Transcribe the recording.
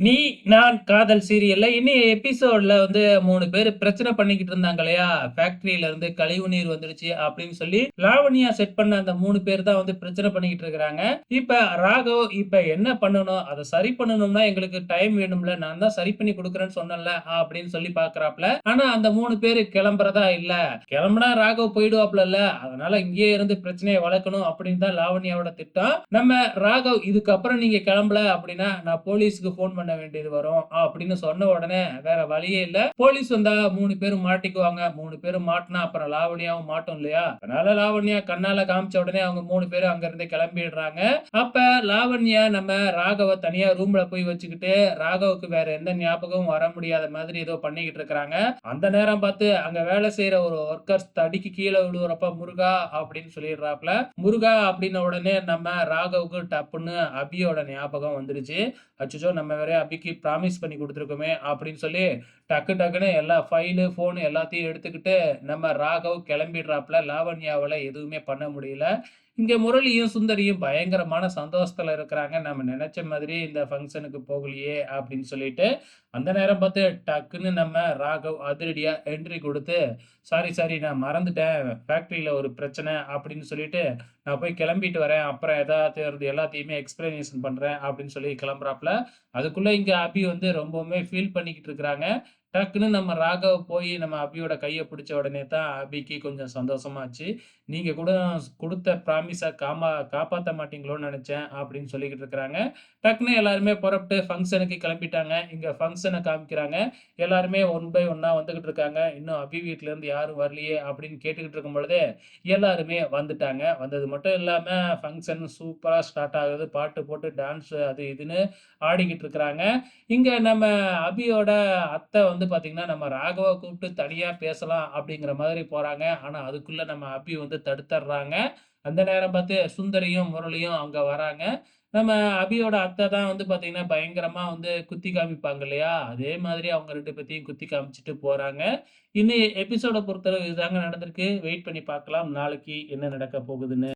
நீ நான் காதல் சீரியல்ல இனி எபிசோட்ல வந்து மூணு பேர் பிரச்சனை பண்ணிக்கிட்டு இருந்தாங்க இல்லையா? ஃபேக்டரியில இருந்து கழிவு நீர் வந்துருச்சு அப்படின்னு சொல்லி, லாவணியா செட் பண்ண அந்த மூணு பேர் தான் வந்து பிரச்சனை பண்ணிக்கிட்டு இருக்கிறாங்க. இப்ப ராகவ் இப்ப என்ன பண்ணணும்? அதை சரி பண்ணணும்னா எங்களுக்கு டைம் வேணும்ல. நான் தான் சரி பண்ணி கொடுக்குறேன்னு சொன்னேன்ல அப்படின்னு சொல்லி பாக்குறாப்ல ஆனா அந்த மூணு பேர் கிளம்புறதா இல்ல. கிளம்புனா ராகவ் போயிடுவாப்லல்ல. அதனால இங்கேயே இருந்து பிரச்சனையை வளர்க்கணும் அப்படின்னு தான் லாவணியாவோட திட்டம். நம்ம ராகவ் இதுக்கப்புறம் நீங்க கிளம்பல அப்படின்னா நான் போலீஸுக்கு ஃபோன் பண்ண வேண்டியது வரும் அப்படின்னு சொன்ன உடனே வேற வழியே இல்ல. போலீஸ் வந்தா மூணு பேரும் மாட்டிக்குவாங்க. மூணு பேரும் மாட்டினா அப்புறம் லாவண்யாவும் மாட்டும் இல்லையா? அதனால லாவண்யா கண்ணால காமிச்ச உடனே அவங்க மூணு பேரும் அங்க இருந்து கிளம்பிடுறாங்க. அப்ப லாவண்யா நம்ம ராகவ தனியா ரூம்ல போய் வச்சுக்கிட்டு, ராகவுக்கு வேற எந்த ஞாபகமும் வர முடியாத மாதிரி ஏதோ பண்ணிக்கிட்டு இருக்கிறாங்க. அந்த நேரம் பார்த்து அங்க வேலை செய்யற ஒரு ஒர்க்கர்ஸ் தடிக்கு கீழே விழுவுறப்ப முருகா அப்படின்னு சொல்லிடுறாப்ல. முருகா அப்படின்ன உடனே நம்ம ராகவுக்கு டப்புன்னு அபியோட ஞாபகம் வந்துருச்சு. அச்சோ நம்ம வேற அபிக்கு ப்ராமிஸ் பண்ணி கொடுத்துருக்கோமே அப்படின்னு சொல்லி, டக்கு டக்குன்னு எல்லா ஃபைலு, ஃபோனு எல்லாத்தையும் எடுத்துக்கிட்டு நம்ம ராகவ் கிளம்பிடுறாப்புல லாவண்யாவில் எதுவுமே பண்ண முடியல. இங்கே முரளியும், சுந்தரியும் பயங்கரமான சந்தோஷத்தில் இருக்கிறாங்க. நம்ம நினச்ச மாதிரி இந்த ஃபங்க்ஷனுக்கு போகலையே அப்படின்னு சொல்லிட்டு. அந்த நேரம் பார்த்து டக்குன்னு நம்ம ராகவ் அதிரடியா என்ட்ரி கொடுத்து சாரி சாரி நான் மறந்துட்டேன். ஃபேக்ட்ரியில் ஒரு பிரச்சனை அப்படின்னு சொல்லிட்டு, நான் போய் கிளம்பிட்டு வரேன். அப்புறம் எதாவது எல்லாத்தையுமே எக்ஸ்பிளனேஷன் பண்ணுறேன் அப்படின்னு சொல்லி கிளம்புறாப்புல அதுக்குள்ளே இங்கே அபி வந்து ரொம்பவுமே ஃபீல் பண்ணிக்கிட்டு இருக்கிறாங்க. டக்குன்னு நம்ம ராகவ் போய் நம்ம அபியோட கையை பிடிச்ச உடனே தான் அபிக்கு கொஞ்சம் சந்தோஷமாச்சு. நீங்கள் கூட கொடுத்த ப்ராமிஸை காமா காப்பாற்ற மாட்டீங்களோன்னு நினச்சேன் அப்படின்னு சொல்லிக்கிட்டு இருக்கிறாங்க. டக்குன்னு எல்லாருமே புறப்பட்டு ஃபங்க்ஷனுக்கு கிளம்பிட்டாங்க. இங்கே ஃபங்க்ஷனை காமிக்கிறாங்க. எல்லாருமே ஒன் பை ஒன்னாக வந்துக்கிட்டு இருக்காங்க. இன்னும் அபி வீட்டிலேருந்து யாரும் வரலையே அப்படின்னு கேட்டுக்கிட்டு இருக்கும் பொழுதே, எல்லாருமே வந்துட்டாங்க. வந்தது மட்டும் இல்லாமல் ஃபங்க்ஷன் சூப்பராக ஸ்டார்ட் ஆகுது. பாட்டு போட்டு டான்ஸ் அது இதுன்னு ஆடிக்கிட்டு இருக்கிறாங்க. இங்கே நம்ம அபியோட அத்தை வந்து வந்து பார்த்தீங்கன்னா, நம்ம ராகவை கூப்பிட்டு தனியாக பேசலாம் அப்படிங்கிற மாதிரி போகிறாங்க ஆனால் அதுக்குள்ளே நம்ம அபி வந்து தடுத்துடுறாங்க அந்த நேரம் பார்த்து சுந்தரியும், முரளியும் அங்கே வராங்க. நம்ம அபியோட அத்தை தான் வந்து பார்த்தீங்கன்னா, பயங்கரமாக வந்து குத்தி காமிப்பாங்க இல்லையா? அதே மாதிரி அவங்க ரெண்டு பேர்த்தையும் குத்தி காமிச்சிட்டு போகிறாங்க இன்னும் எபிசோடை பொறுத்தளவு இதுதாங்க நடந்திருக்கு. வெயிட் பண்ணி பார்க்கலாம். நாளைக்கு என்ன நடக்க போகுதுன்னு.